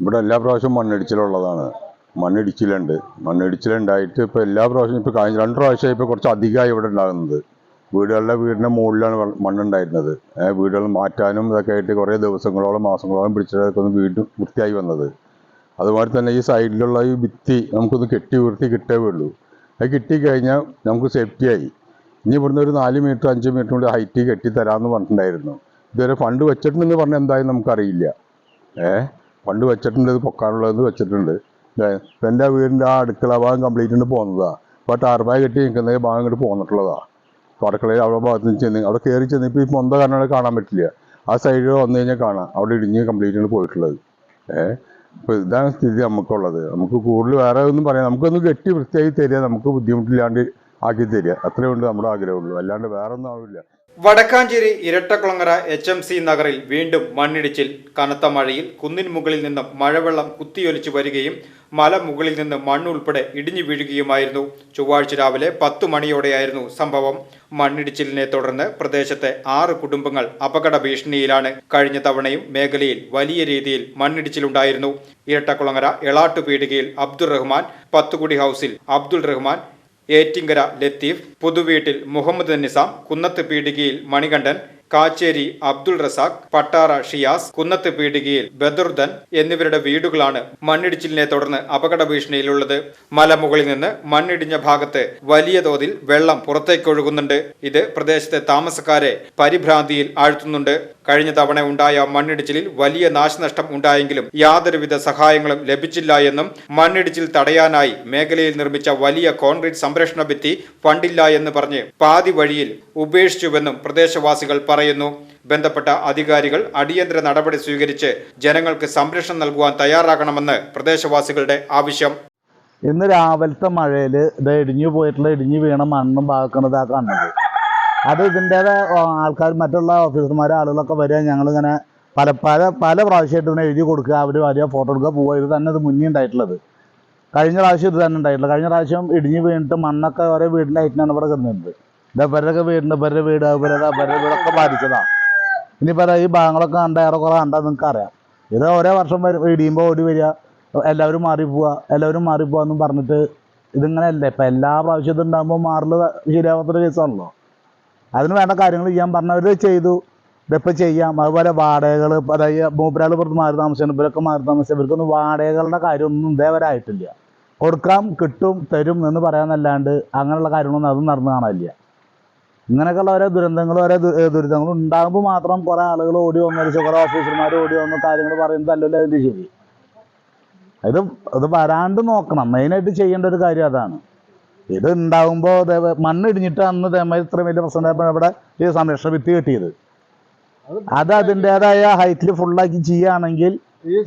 ഇവിടെ എല്ലാ പ്രാവശ്യവും മണ്ണിടിച്ചിലുള്ളതാണ്. മണ്ണിടിച്ചിലുണ്ട്. മണ്ണിടിച്ചിലുണ്ടായിട്ട് ഇപ്പോൾ എല്ലാ പ്രാവശ്യവും ഇപ്പോൾ കഴിഞ്ഞ രണ്ട് പ്രാവശ്യമായി ഇപ്പോൾ കുറച്ച് അധികമായി ഇവിടെ ഉണ്ടാകുന്നത്. വീടുകളുടെ വീടിന്റെ മുകളിലാണ് മണ്ണുണ്ടായിരുന്നത്. ഏഹ് വീടുകൾ മാറ്റാനും ഇതൊക്കെ ആയിട്ട് കുറേ ദിവസങ്ങളോളം മാസങ്ങളോളം പിടിച്ചതൊക്കെ ഒന്ന് വീണ്ടും വൃത്തിയായി വന്നത്. അതുപോലെ തന്നെ ഈ സൈഡിലുള്ള ഈ ഭിത്തി നമുക്കൊന്ന് കെട്ടി ഉയർത്തി കിട്ടേ ഉള്ളൂ. അത് കിട്ടിക്കഴിഞ്ഞാൽ നമുക്ക് സേഫ്റ്റിയായി ഇനി ഇവിടുന്ന് ഒരു നാല് മീറ്റർ അഞ്ച് മീറ്റർ കൂടി ഹൈറ്റ് കെട്ടി തരാമെന്ന് പറഞ്ഞിട്ടുണ്ടായിരുന്നു. ഇതുവരെ ഫണ്ട് വെച്ചിട്ടുണ്ടെന്ന് പറഞ്ഞാൽ എന്തായാലും നമുക്കറിയില്ല. ഏ ഫണ്ട് വെച്ചിട്ടുണ്ട് ഇത് പൊക്കാനുള്ളത് വെച്ചിട്ടുണ്ട്. ഇപ്പം എന്റെ വീടിന്റെ ആ അടുക്കള ഭാഗം കംപ്ലീറ്റ് ഉണ്ട് പോകുന്നതാണ് ഇപ്പോൾ ടാർപ്പായ കെട്ടി നിൽക്കുന്ന ഭാഗം ഇങ്ങോട്ട് പോന്നിട്ടുള്ളതാ. അപ്പോൾ അടുക്കളയിൽ അവിടെ ഭാഗത്ത് നിന്ന് ചെന്ന് അവിടെ കയറി ചെന്ന് ഇപ്പോൾ ഈ മൊന്ത കാരണം കാണാൻ പറ്റില്ല. ആ സൈഡിൽ വന്നു കഴിഞ്ഞാൽ കാണാം. അവിടെ ഇടിഞ്ഞ് കംപ്ലീറ്റ് ആണ് പോയിട്ടുള്ളത്. ഏഹ് അപ്പോൾ ഇതാണ് സ്ഥിതി നമുക്കുള്ളത്. നമുക്ക് കൂടുതൽ വേറെ ഒന്നും പറയാം. നമുക്കൊന്ന് കെട്ടി വൃത്തിയായി തരിക നമുക്ക് ബുദ്ധിമുട്ടില്ലാണ്ട് ആക്കി തരിക. അത്രേ ഉണ്ട് നമ്മുടെ ആഗ്രഹമുള്ളൂ. അല്ലാണ്ട് വേറെ ഒന്നും ആവില്ല. Vadakkanchery Irattakkulangara H M C നഗറിൽ വീണ്ടും മണ്ണിടിച്ചിൽ കനത്ത മഴയിൽ കുന്നിൻ മുകളിൽ നിന്നും മഴവെള്ളം കുത്തിയൊലിച്ചു വരികയും മല മുകളിൽ നിന്ന് മണ്ണുൾപ്പെടെ ഇടിഞ്ഞു വീഴുകയുമായിരുന്നു. ചൊവ്വാഴ്ച രാവിലെ പത്തു മണിയോടെയായിരുന്നു സംഭവം. മണ്ണിടിച്ചിലിനെ തുടർന്ന് പ്രദേശത്തെ ആറ് കുടുംബങ്ങൾ അപകട ഭീഷണിയിലാണ്. കഴിഞ്ഞ തവണയും മേഖലയിൽ വലിയ രീതിയിൽ മണ്ണിടിച്ചിലുണ്ടായിരുന്നു. ഇരട്ടക്കുളങ്ങര എളാട്ടു പീടികയിൽ അബ്ദുൾ റഹ്മാൻ പത്തുകുടി ഹൗസിൽ അബ്ദുൾ റഹ്മാൻ ഏറ്റിങ്കര ലത്തീഫ് പുതുവീട്ടിൽ മുഹമ്മദ് നിസാം കുന്നത്ത് പീടികയിൽ മണികണ്ഠൻ കാച്ചേരി അബ്ദുൾ റസാഖ് പട്ടാറ ഷിയാസ് കുന്നത്ത് പീടികയിൽ ബദറുദ്ദൻ എന്നിവരുടെ വീടുകളാണ് മണ്ണിടിച്ചിലിനെ തുടർന്ന് അപകട ഭീഷണിയിലുള്ളത് മലമുകളിൽ നിന്ന് മണ്ണിടിഞ്ഞ ഭാഗത്ത് വലിയ തോതിൽ വെള്ളം പുറത്തേക്കൊഴുകുന്നുണ്ട്. ഇത് പ്രദേശത്തെ താമസക്കാരെ പരിഭ്രാന്തിയിൽ ആഴ്ത്തുന്നുണ്ട്. കഴിഞ്ഞ തവണ ഉണ്ടായ മണ്ണിടിച്ചിലിൽ വലിയ നാശനഷ്ടം ഉണ്ടായെങ്കിലും യാതൊരുവിധ സഹായങ്ങളും ലഭിച്ചില്ല എന്നും മണ്ണിടിച്ചിൽ തടയാനായി മേഖലയിൽ നിർമ്മിച്ച വലിയ കോൺക്രീറ്റ് സംരക്ഷണ ഭിത്തി ഫണ്ടില്ല എന്ന് പറഞ്ഞ് പാതി വഴിയിൽ ഉപേക്ഷിച്ചുവെന്നും പ്രദേശവാസികൾ പറയുന്നു. ബന്ധപ്പെട്ട അധികാരികൾ അടിയന്തര നടപടി സ്വീകരിച്ച് ജനങ്ങൾക്ക് സംരക്ഷണം നൽകുവാൻ തയ്യാറാകണമെന്ന് പ്രദേശവാസികളുടെ ആവശ്യം. ഇന്ന് രാവിലത്തെ മഴയിൽ ഇത് ഇടിഞ്ഞു പോയിട്ടുള്ള ഇടിഞ്ഞു വീണ മണ്ണും ഭാഗക്കണതാ കണ്ടത്. അത് ഇതിന്റേത് ആൾക്കാർ മറ്റുള്ള ഓഫീസർമാർ ആളുകളൊക്കെ വരിക ഞങ്ങളിങ്ങനെ പല പല പല പ്രാവശ്യമായിട്ട് ഇതിനെ എഴുതി കൊടുക്കുക അവർ വരിക ഫോട്ടോ എടുക്കുക പോവുക. ഇത് തന്നെ ഇത് മുന്നേ ഉണ്ടായിട്ടുള്ളത്. കഴിഞ്ഞ പ്രാവശ്യം ഇത് തന്നെ ഉണ്ടായിട്ടുള്ളത്. കഴിഞ്ഞ പ്രാവശ്യം ഇടിഞ്ഞു വീണിട്ട് മണ്ണൊക്കെ ഓരോ വീടിന്റെ ഹൈറ്റിനാണ് ഇവിടെ കിടന്നിട്ടുണ്ട് ഇത് വീടിന്റെ വീടിന്റെ വീട് ഇവരുടെ വീടൊക്കെ ബാധിച്ചതാണ് പറ ഈ ഭാഗങ്ങളൊക്കെ കണ്ട ഏറെക്കുറെ കണ്ടാൽ നിങ്ങൾക്ക് അറിയാം. ഇത് ഓരോ വർഷം വരും ഇടിയുമ്പോൾ ഓടി വരിക എല്ലാവരും മാറിപ്പോവുക എല്ലാവരും മാറിപ്പോവാ എന്നും പറഞ്ഞിട്ട് ഇതിങ്ങനെ അല്ലേ ഇപ്പം എല്ലാ പ്രാവശ്യം ഇത് ഉണ്ടാകുമ്പോൾ മാറൽ ശരിയാവാത്തൊരു കേസാണല്ലോ. അതിന് വേണ്ട കാര്യങ്ങൾ ചെയ്യാൻ പറഞ്ഞവർ ചെയ്തു. ഇതിപ്പോൾ ചെയ്യാം. അതുപോലെ വാടകകൾ അതായത് മൂപ്പരാൾ പുറത്ത് മാറി താമസിക്കണം ഇവരൊക്കെ മാറി താമസിച്ചാൽ ഇവർക്കൊന്നും വാടകകളുടെ കാര്യമൊന്നും ഇതേവരെ ആയിട്ടില്ല. കൊടുക്കാം കിട്ടും തരും എന്ന് പറയാമെന്നല്ലാണ്ട് അങ്ങനെയുള്ള കാര്യങ്ങളൊന്നും അതും നടന്നു കാണാനില്ല. ഇങ്ങനെയൊക്കെയുള്ള ഓരോ ദുരന്തങ്ങളും ഓരോ ദുരിതങ്ങളും ഉണ്ടാകുമ്പോൾ മാത്രം കുറേ ആളുകൾ ഓടി വന്നടിച്ച് കുറേ ഓഫീസർമാർ ഓടി വന്ന് കാര്യങ്ങൾ പറയുന്നതല്ലല്ലോ അതിന്റെ ശരി. ഇത് ഇത് വരാണ്ട് നോക്കണം. മെയിനായിട്ട് ചെയ്യേണ്ട ഒരു കാര്യം അതാണ്. ഇത് ഉണ്ടാകുമ്പോൾ മണ്ണിടിഞ്ഞിട്ട് അന്ന് ഇതേമാതിരി ഇത്രയും വലിയ പ്രശ്നം ഇവിടെ ഈ സംരക്ഷണ ഭിത്തി കെട്ടിയത്. അത് അതിന്റെതായ ഹൈറ്റിൽ ഫുള്ളാക്കി ചെയ്യുകയാണെങ്കിൽ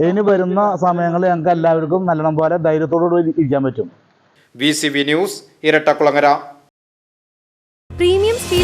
ഇനി വരുന്ന സമയങ്ങളിൽ ഞങ്ങൾക്ക് എല്ലാവർക്കും നല്ലോണം പോലെ ധൈര്യത്തോടുകൂടി ഇരിക്കാൻ പറ്റും. V news Irattakulangara. പ്രീമിയം